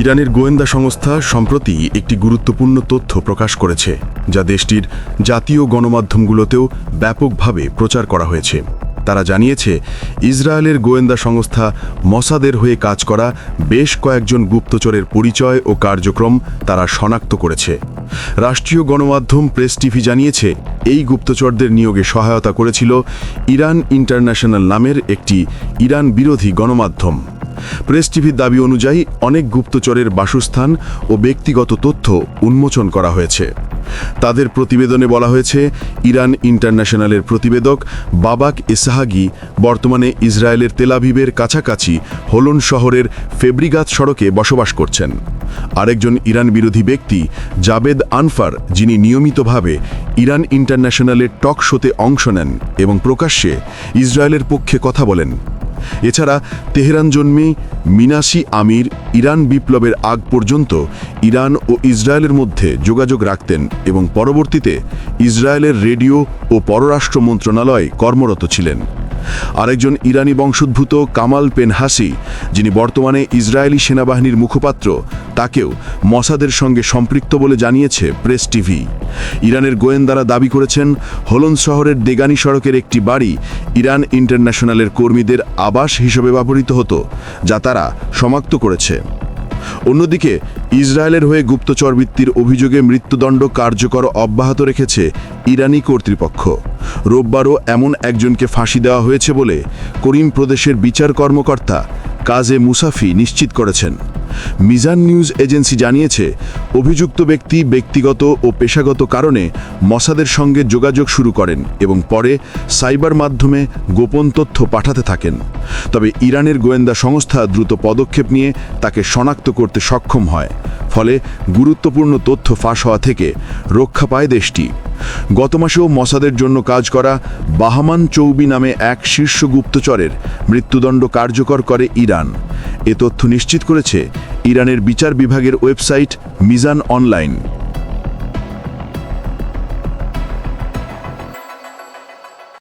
ইরানের গোয়েন্দা সংস্থা সম্প্রতি একটি গুরুত্বপূর্ণ তথ্য প্রকাশ করেছে, যা দেশটির জাতীয় গণমাধ্যমগুলোতেও ব্যাপকভাবে প্রচার করা হয়েছে। তারা জানিয়েছে, ইসরায়েলের গোয়েন্দা সংস্থা মসাদের হয়ে কাজ করা বেশ কয়েকজন গুপ্তচরের পরিচয় ও কার্যক্রম তারা শনাক্ত করেছে। রাষ্ট্রীয় গণমাধ্যম প্রেস টিভি জানিয়েছে, এই গুপ্তচরদের নিয়োগে সহায়তা করেছিল ইরান ইন্টারন্যাশনাল নামের একটি ইরান বিরোধী গণমাধ্যম। প্রেস টিভির দাবি অনুযায়ী অনেক গুপ্তচরের বাসস্থান ও ব্যক্তিগত তথ্য উন্মোচন করা হয়েছে। তাদের প্রতিবেদনে বলা হয়েছে, ইরান ইন্টারন্যাশনালের প্রতিবেদক বাবাক ইসাহাগি বর্তমানে ইসরায়েলের তেলাভিবের কাছাকাছি হোলন শহরের ফেব্রিগাত সড়কে বসবাস করছেন। আরেকজন ইরান বিরোধী ব্যক্তি জাবেদ আনফার, যিনি নিয়মিতভাবে ইরান ইন্টারন্যাশনালের টক শোতে অংশ নেন এবং প্রকাশ্যে ইসরায়েলের পক্ষে কথা বলেন। এছাড়া তেহরান জন্মে মিনাসি আমির ইরান বিপ্লবের আগ পর্যন্ত ইরান ও ইসরায়েলের মধ্যে যোগাযোগ রাখতেন এবং পরবর্তীতে ইসরায়েলের রেডিও ও পররাষ্ট্র মন্ত্রণালয় কর্মরত ছিলেন। আরেকজন ইরানি বংশোদ্ভূত কামাল পেনহাসি, যিনি বর্তমানে ইসরায়েলি সেনাবাহিনীর মুখপাত্র তাকেও মসাদের সঙ্গে সম্পৃক্ত বলে জানিয়েছে প্রেস টিভি। ইরানের গোয়েন্দারা দাবি করেছেন, হোলন শহরের দেগানি সড়কের একটি বাড়ি ইরান ইন্টারন্যাশনালের কর্মীদের আবাস হিসেবে ব্যবহৃত হতো, যা তারা সমাপ্ত করেছে। অন্যদিকে, ইসরায়েলের হয়ে গুপ্তচর বৃত্তির অভিযোগে মৃত্যুদণ্ড কার্যকর অব্যাহত রেখেছে ইরানি কর্তৃপক্ষ। রোববারও এমন একজনকে ফাঁসি দেওয়া হয়েছে বলে করিম প্রদেশের বিচার কর্মকর্তা কাজে মুসাফি নিশ্চিত করেছেন। মিজান নিউজ এজেন্সি জানিয়েছে, অভিযুক্ত ব্যক্তি ব্যক্তিগত ও পেশাগত কারণে মসাদের সঙ্গে যোগাযোগ শুরু করেন এবং পরে সাইবার মাধ্যমে গোপন তথ্য পাঠাতে থাকেন। তবে ইরানের গোয়েন্দা সংস্থা দ্রুত পদক্ষেপ নিয়ে তাকে শনাক্ত করতে সক্ষম হয়। ফলে গুরুত্বপূর্ণ তথ্য ফাঁস হওয়া থেকে রক্ষা পায় দেশটি। গত মাসেও মসাদের জন্য কাজ করা বাহামান চৌবি নামে এক শীর্ষ গুপ্তচরের মৃত্যুদণ্ড কার্যকর করে ইরান। এ তথ্য নিশ্চিত করেছে ইরানের বিচার বিভাগের ওয়েবসাইট মিজান অনলাইন।